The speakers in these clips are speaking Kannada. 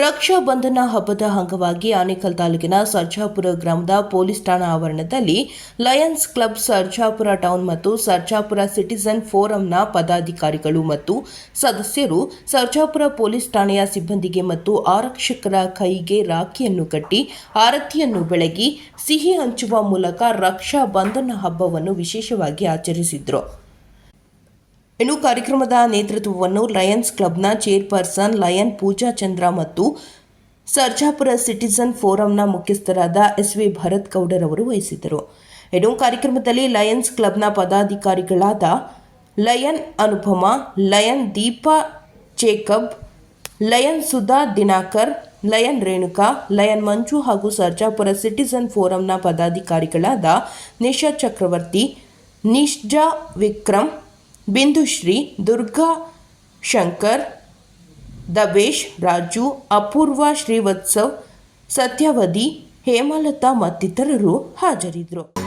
ರಕ್ಷಾ ಬಂಧನ ಹಬ್ಬದ ಅಂಗವಾಗಿ ಆನೇಕಲ್ ತಾಲೂಕಿನ ಸರ್ಜಾಪುರ ಗ್ರಾಮದ ಪೊಲೀಸ್ ಠಾಣಾ ಆವರಣದಲ್ಲಿ ಲಯನ್ಸ್ ಕ್ಲಬ್ ಸರ್ಜಾಪುರ ಟೌನ್ ಮತ್ತು ಸರ್ಜಾಪುರ ಸಿಟಿಸನ್ ಫೋರಂನ ಪದಾಧಿಕಾರಿಗಳು ಮತ್ತು ಸದಸ್ಯರು ಸರ್ಜಾಪುರ ಪೊಲೀಸ್ ಠಾಣೆಯ ಸಿಬ್ಬಂದಿಗೆ ಮತ್ತು ಆರಕ್ಷಕರ ಕೈಗೆ ರಾಖಿಯನ್ನು ಕಟ್ಟಿ ಆರತಿಯನ್ನು ಬೆಳಗಿ ಸಿಹಿ ಹಂಚುವ ಮೂಲಕ ರಕ್ಷಾ ಬಂಧನ ಹಬ್ಬವನ್ನು ವಿಶೇಷವಾಗಿ ಆಚರಿಸಿದ್ರು. ಇನ್ನು ಕಾರ್ಯಕ್ರಮದ ನೇತೃತ್ವವನ್ನು ಲಯನ್ಸ್ ಕ್ಲಬ್ನ ಚೇರ್ಪರ್ಸನ್ ಲಯನ್ ಪೂಜಾ ಚಂದ್ರ ಮತ್ತು ಸರ್ಜಾಪುರ ಸಿಟಿಸನ್ ಫೋರಂನ ಮುಖ್ಯಸ್ಥರಾದ ಎಸ್ ವಿ ಭರತ್ ಅವರು ವಹಿಸಿದ್ದರು. ಇನ್ನು ಕಾರ್ಯಕ್ರಮದಲ್ಲಿ ಲಯನ್ಸ್ ಕ್ಲಬ್ನ ಪದಾಧಿಕಾರಿಗಳಾದ lion Anupama, lion Deepa Jacob, lion Sudha Dinakar, lion Renuka, lion Manju ಹಾಗೂ ಸರ್ಜಾಪುರ ಸಿಟಿಸನ್ ಫೋರಂನ ಪದಾಧಿಕಾರಿಗಳಾದ ನಿಶಾ ಚಕ್ರವರ್ತಿ, ನಿಶ್ಜಾ ವಿಕ್ರಮ್ ಬಿಂದುಶ್ರೀ ದುರ್ಗಾ ಶಂಕರ್ ದಬೇಶ್ ರಾಜು ಅಪೂರ್ವ ಶ್ರೀವತ್ಸವ್ ಸತ್ಯವದಿ ಹೇಮಲತಾ ಮತ್ತಿತರರು ಹಾಜರಿದ್ದರು.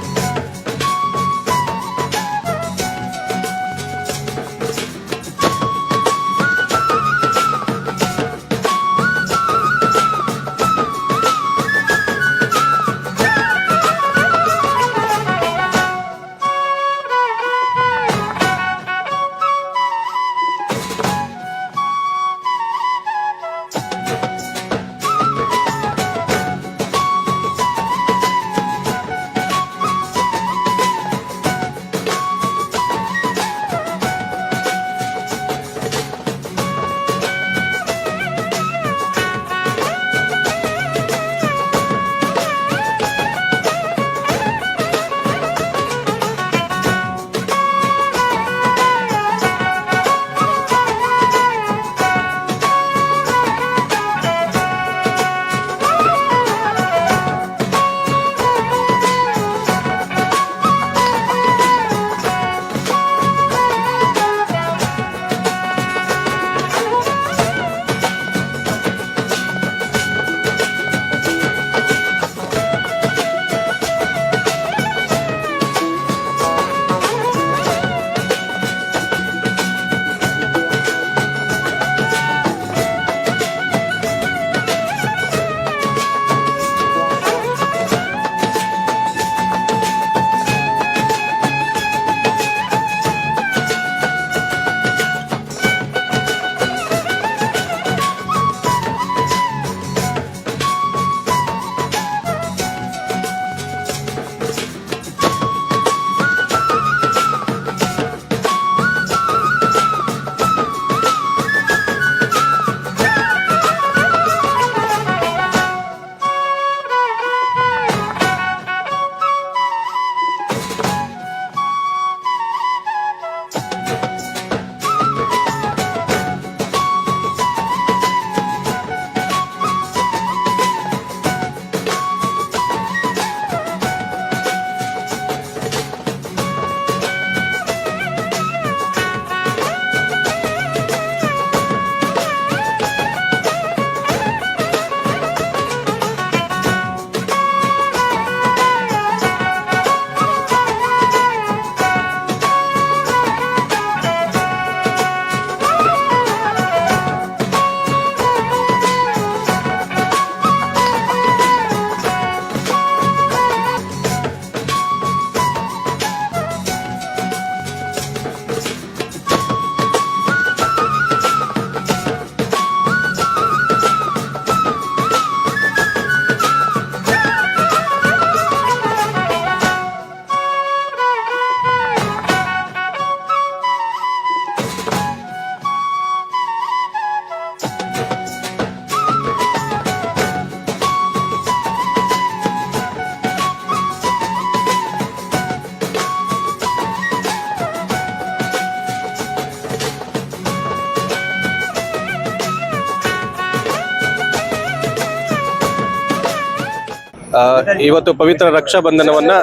ಇವತ್ತು ಪವಿತ್ರ ರಕ್ಷಾ ಬಂಧನವನ್ನ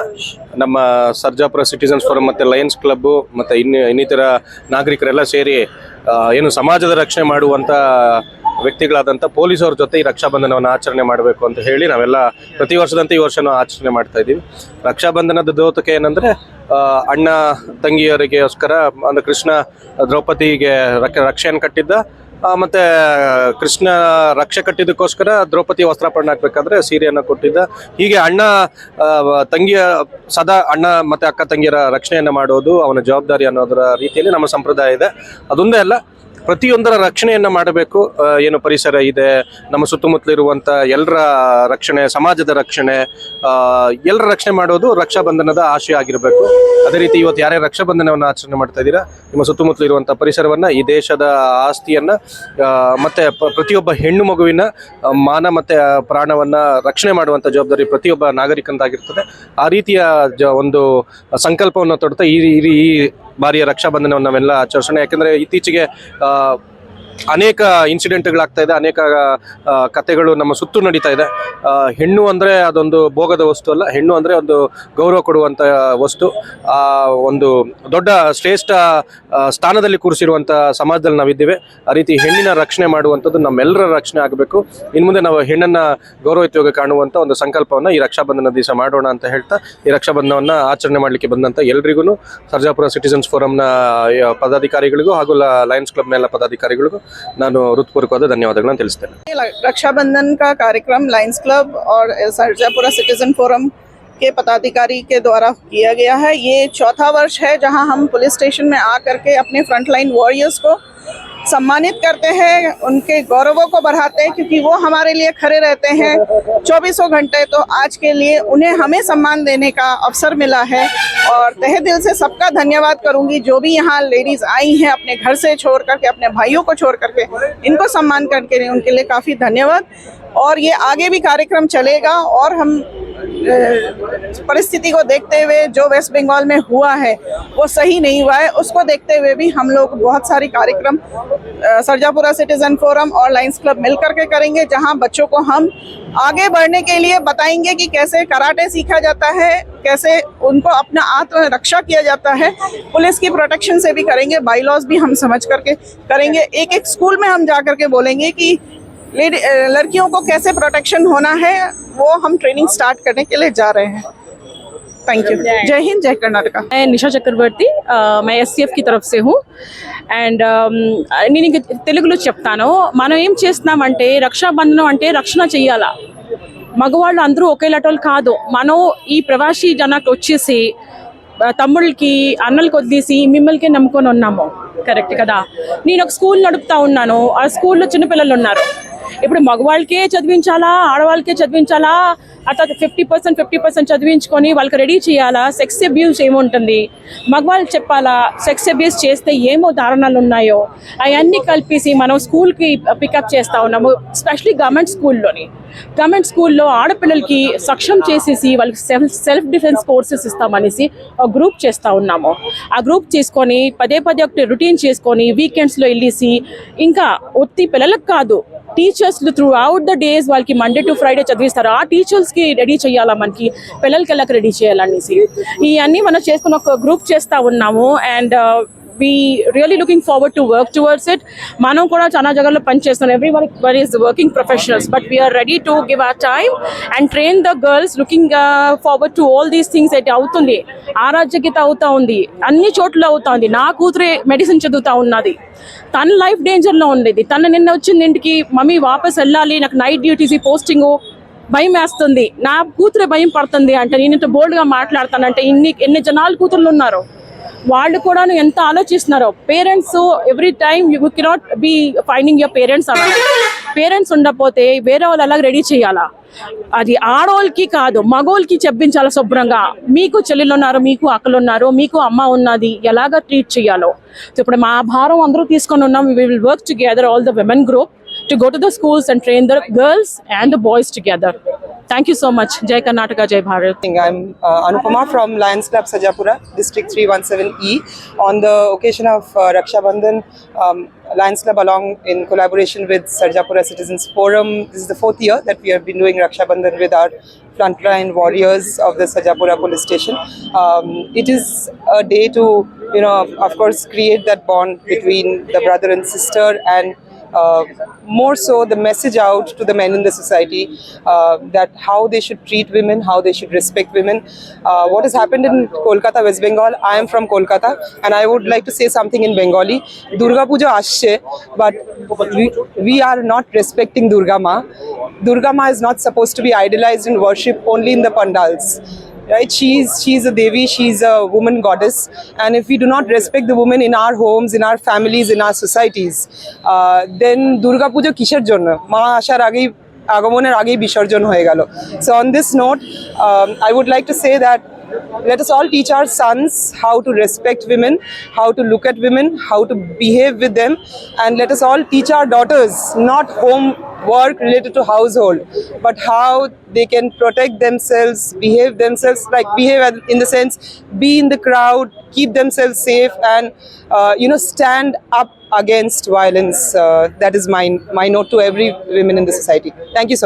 ನಮ್ಮ ಸರ್ಜಾಪುರ ಸಿಟಿಸನ್ಸ್ ಫೋರಂ ಮತ್ತೆ ಲಯನ್ಸ್ ಕ್ಲಬ್ ಮತ್ತೆ ಇನ್ನು, ಇನ್ನಿತರ ನಾಗರಿಕರೆಲ್ಲ ಸೇರಿ ಏನು ಸಮಾಜದ ರಕ್ಷಣೆ ಮಾಡುವಂತ ವ್ಯಕ್ತಿಗಳಾದಂಥ ಪೊಲೀಸರ ಜೊತೆ ಈ ರಕ್ಷಾ ಬಂಧನವನ್ನು ಆಚರಣೆ ಮಾಡಬೇಕು ಅಂತ ಹೇಳಿ ನಾವೆಲ್ಲ ಪ್ರತಿ ವರ್ಷದಂತೆ ಈ ವರ್ಷನೂ ಆಚರಣೆ ಮಾಡ್ತಾ ಇದ್ದೀವಿ. ರಕ್ಷಾ ಬಂಧನದ ದೋತಕ ಏನಂದ್ರೆ ಅಣ್ಣ ತಂಗಿಯರಿಗೋಸ್ಕರ ಅಂದ್ರೆ ಕೃಷ್ಣ ದ್ರೌಪದಿಗೆ ರಕ್ಷ, ರಕ್ಷೆಯನ್ನು ಕಟ್ಟಿದ್ದ ಮತ್ತೆ ಕೃಷ್ಣ ರಕ್ಷೆ ಕಟ್ಟಿದ್ದಕ್ಕೋಸ್ಕರ ದ್ರೌಪದಿ ವಸ್ತ್ರಾಪರಣ ಹಾಕ್ಬೇಕಾದ್ರೆ ಸೀರೆಯನ್ನು ಕೊಟ್ಟಿದ್ದ. ಹೀಗೆ ಅಣ್ಣ ತಂಗಿಯ, ಸದಾ ಅಣ್ಣ ಮತ್ತೆ ಅಕ್ಕ ತಂಗಿಯರ ರಕ್ಷಣೆಯನ್ನು ಮಾಡೋದು, ಅವನ ಜವಾಬ್ದಾರಿ ಅನ್ನೋದರ ರೀತಿಯಲ್ಲಿ ನಮ್ಮ ಸಂಪ್ರದಾಯ ಇದೆ. ಅದೊಂದೇ ಅಲ್ಲ ಪ್ರತಿಯೊಂದರ ರಕ್ಷಣೆಯನ್ನು ಮಾಡಬೇಕು. ಏನು ಪರಿಸರ ಇದೆ, ನಮ್ಮ ಸುತ್ತಮುತ್ತಲಿರುವಂಥ ಎಲ್ಲರ ರಕ್ಷಣೆ, ಸಮಾಜದ ರಕ್ಷಣೆ ಎಲ್ಲರ ರಕ್ಷಣೆ ಮಾಡೋದು ರಕ್ಷಾಬಂಧನದ ಆಶಯ ಆಗಿರಬೇಕು. ಅದೇ ರೀತಿ ಇವತ್ತು ಯಾರೇ ರಕ್ಷಾಬಂಧನವನ್ನು ಆಚರಣೆ ಮಾಡ್ತಾ ಇದ್ದೀರಾ, ನಿಮ್ಮ ಸುತ್ತಮುತ್ತಲಿರುವಂಥ ಪರಿಸರವನ್ನು, ಈ ದೇಶದ ಆಸ್ತಿಯನ್ನು ಮತ್ತು ಪ್ರತಿಯೊಬ್ಬ ಹೆಣ್ಣು ಮಗುವಿನ ಮಾನ ಮತ್ತು ಪ್ರಾಣವನ್ನು ರಕ್ಷಣೆ ಮಾಡುವಂಥ ಜವಾಬ್ದಾರಿ ಪ್ರತಿಯೊಬ್ಬ ನಾಗರಿಕಂದಾಗಿರ್ತದೆ. ಆ ರೀತಿಯ ಒಂದು ಸಂಕಲ್ಪವನ್ನು ತೊಡ್ತಾ ಈ- ಈ ಬಾರಿಯ ರಕ್ಷಾಬಂಧನವನ್ನು ನಾವೆಲ್ಲ ಆಚರಿಸೋಣ. ಯಾಕಂದ್ರೆ ಇತ್ತೀಚೆಗೆ ಅನೇಕ ಇನ್ಸಿಡೆಂಟ್ಗಳಾಗ್ತಾ ಇದೆ, ಅನೇಕ ಕತೆಗಳು ನಮ್ಮ ಸುತ್ತು ನಡೀತಾ ಇದೆ. ಹೆಣ್ಣು ಅಂದರೆ ಅದೊಂದು ಭೋಗದ ವಸ್ತು ಅಲ್ಲ, ಹೆಣ್ಣು ಅಂದರೆ ಒಂದು ಗೌರವ ಕೊಡುವಂಥ ವಸ್ತು. ಒಂದು ದೊಡ್ಡ ಶ್ರೇಷ್ಠ ಸ್ಥಾನದಲ್ಲಿ ಕೂರಿಸಿರುವಂಥ ಸಮಾಜದಲ್ಲಿ ನಾವಿದ್ದೇವೆ. ಆ ರೀತಿ ಹೆಣ್ಣಿನ ರಕ್ಷಣೆ ಮಾಡುವಂಥದ್ದು ನಮ್ಮೆಲ್ಲರ ರಕ್ಷಣೆ ಆಗಬೇಕು. ಇನ್ನು ಮುಂದೆ ನಾವು ಹೆಣ್ಣನ್ನು ಗೌರವಯುತವಾಗಿ ಕಾಣುವಂಥ ಒಂದು ಸಂಕಲ್ಪವನ್ನ ಈ ರಕ್ಷಾಬಂಧನ ದಿವಸ ಮಾಡೋಣ ಅಂತ ಹೇಳ್ತಾ, ಈ ರಕ್ಷಾಬಂಧನವನ್ನು ಆಚರಣೆ ಮಾಡಲಿಕ್ಕೆ ಬಂದಂಥ ಎಲ್ರಿಗೂ ಸರ್ಜಾಪುರ ಸಿಟಿಸನ್ಸ್ ಫೋರಂನ ಪದಾಧಿಕಾರಿಗಳಿಗೂ ಹಾಗೂ ಲಯನ್ಸ್ ಕ್ಲಬ್ನ ಎಲ್ಲ ಪದಾಧಿಕಾರಿಗಳಿಗೂ ನಾನು ಹೃತ್ಪೂರ್ವಕವಾದ ಧನ್ಯವಾದಗಳನ್ನು ತಿಳಿಸ್ತೇನೆ रक्षाबंधन का कार्यक्रम लायंस क्लब और सरजापुरा सिटीजन फोरम के पदाधिकारी के द्वारा किया गया है ये चौथा वर्ष है जहां हम पुलिस स्टेशन में आ करके अपने फ्रंटलाइन वॉरियर्स को सम्मानित करते हैं, उनके गौरवों को बढ़ाते हैं, क्योंकि वो हमारे लिए खड़े रहते हैं चौबीसों घंटे। तो आज के लिए उन्हें हमें सम्मान देने का अवसर मिला है और तहे दिल से सबका धन्यवाद करूँगी। जो भी यहाँ लेडीज़ आई हैं अपने घर से छोड़ करके, अपने भाइयों को छोड़ करके, इनको सम्मान करके उनके लिए काफ़ी धन्यवाद। और ये आगे भी कार्यक्रम चलेगा और हम परिस्थिति को देखते हुए जो वेस्ट बंगाल में हुआ है, वो सही नहीं हुआ है। उसको देखते हुए भी हम लोग बहुत सारी कार्यक्रम सरजापुरा सिटीजन फोरम और लायंस क्लब मिलकर के करेंगे, जहाँ बच्चों को हम आगे बढ़ने के लिए बताएँगे कि कैसे कराटे सीखा जाता है, कैसे उनको अपना आत्मरक्षा किया जाता है। पुलिस की प्रोटेक्शन से भी करेंगे बाई लॉज भी हम समझ करके करेंगे। एक एक स्कूल में हम जा करके बोलेंगे कि लड़कियों को कैसे प्रोटेक्शन होना है वो हम ट्रेनिंग स्टार्ट करने के लिए जा रहे हैं थैंक यू जय हिंद जय कर्नाटका मैं निशा चक्रवर्ती ఆ, मैं ఎస్సీఎఫ్ కి తరఫ్ సే హూ అండ్ నేను ఇంక తెలుగులో చెప్తాను మనం ఏం చేస్తున్నామంటే రక్షాబంధనం అంటే రక్షణ చెయ్యాలా మగవాళ్ళు అందరూ ఒకేలాటోళ్ళు కాదు మనం ఈ ప్రవాసీ జనాకి వచ్చేసి ఆ, తమ్ముళ్ళకి అన్నలకి వదిలేసి మిమ్మల్ని నమ్ముకొని ఉన్నాము కరెక్ట్ కదా నేను ఒక స్కూల్ నడుపుతా ఉన్నాను ఆ స్కూల్లో చిన్నపిల్లలు ఉన్నారు ఇప్పుడు మగవాళ్ళకే చదివించాలా ఆడవాళ్ళకే చదివించాలా? అట్లా ఫిఫ్టీ పర్సెంట్ ఫిఫ్టీ పర్సెంట్ చదివించుకొని వాళ్ళకి రెడీ చేయాలా? సెక్స్ అబ్యూస్ ఏముంటుంది? మగవాళ్ళు చెప్పాలా సెక్స్ అబ్యూస్ చేస్తే ఏమో దారుణాలు ఉన్నాయో? అవన్నీ కలిపేసి మనం స్కూల్కి పికప్ చేస్తా ఉన్నాము స్పెషలీ గవర్నమెంట్ స్కూల్లోని. గవర్నమెంట్ స్కూల్లో ఆడపిల్లలకి సక్షం చేసేసి వాళ్ళకి సెల్ఫ్ సెల్ఫ్ డిఫెన్స్ కోర్సెస్ ఇస్తామనేసి ఒక గ్రూప్ చేస్తూ ఉన్నాము. ఆ గ్రూప్ చేసుకొని పదే పదే ఒకటి రొటీన్ చేసుకొని వీకెండ్స్లో వెళ్ళేసి ఇంకా ఒత్తి పిల్లలకు కాదు టీచర్స్లు త్రూ అవుట్ ద డేస్ వాళ్ళకి మండే టు ఫ్రైడే చదివిస్తారు. ఆ టీచర్స్కి రెడీ చేయాలా మనకి? పిల్లలకి వెళ్ళక రెడీ చేయాలనేసి ఇవన్నీ మనం చేసుకుని ఒక గ్రూప్ చేస్తూ ఉన్నాము. And we really looking forward to work towards it మనం కూడా చాలా జగల్లో పనిచేస్తున్నాం everyone were is working professionals but we are ready to give our time and train the girls looking forward to all these things అయితే అవుతుంది. ఆరాధ్యగీత అవుతా ఉంది. అన్ని చోట్ల అవుతా ఉంది. నా కూతురే మెడిసిన్ చదువుతా ఉన్నది. తన లైఫ్ డేంజర్లో ఉండేది తను నిన్న వచ్చింది ఇంటికి మమ్మీ వాపస్ వెళ్ళాలి. నాకు నైట్ డ్యూటీస్ పోస్టింగ్ భయం వేస్తుంది. నా కూతురే భయం పడుతుంది అంటే నేను ఇంత బోల్డ్గా మాట్లాడతానంటే ఇన్ని ఎన్ని జనాలు కూతుర్లు ఉన్నారు. వాళ్ళు కూడా ఎంత ఆలోచిస్తున్నారో. Parents every time you cannot be finding your parents అన్నారు పేరెంట్స్ ఉండకపోతే వేరే వాళ్ళు ఎలా రెడీ చేయాలా? అది ఆడవాళ్ళకి కాదు మగోళ్ళకి చెప్పించాలి శుభ్రంగా. మీకు చెల్లెలు ఉన్నారు మీకు అక్కలు ఉన్నారు మీకు అమ్మ ఉన్నది ఎలాగ ట్రీట్ చేయాలో. ఇప్పుడు మా భారం అందరూ తీసుకొని ఉన్నాం. We will work together all the women group to go to the schools and train the girls and the boys together Thank you so much. Jai Karnataka, Jai Bharat. I'm uh, Anupama from Lions Club Sajapura, District 317E. On the occasion of uh, Raksha Bandhan, um, Lions Club along in collaboration with Sarjapura Citizens Forum. This is the fourth year that we have been doing Raksha Bandhan with our frontline warriors of the Sajapura police station. Um, it is a day to, you know, of course, create that bond between the brother and sister and uh, more so the message out to the men in the society uh, that how they should treat women, how they should respect women. Uh, what has happened in Kolkata, West Bengal, I am from Kolkata and I would like to say something in Bengali. Durga Puja asche, but we, we are not respecting Durga Ma. Durga Ma is not supposed to be idolized and worshipped only in the pandals Right? She's she's a Devi, she's a woman goddess, and if we do not respect the women in our homes, in our families, in our societies, uh, then Durga Puja কিসের জন্য মা আসার আগেই আগমনের আগেই বিসর্জন হয়ে গেল so on this note I would like to say that let us all teach our sons how to respect women, how to look at women, how to behave with them, and let us all teach our daughters not home work related to household, but how they can protect themselves, behave themselves, like behave in the sense, be in the crowd, keep themselves safe, and uh, you know stand up against violence. Uh, that is my my note to every women in the society. Thank you so much.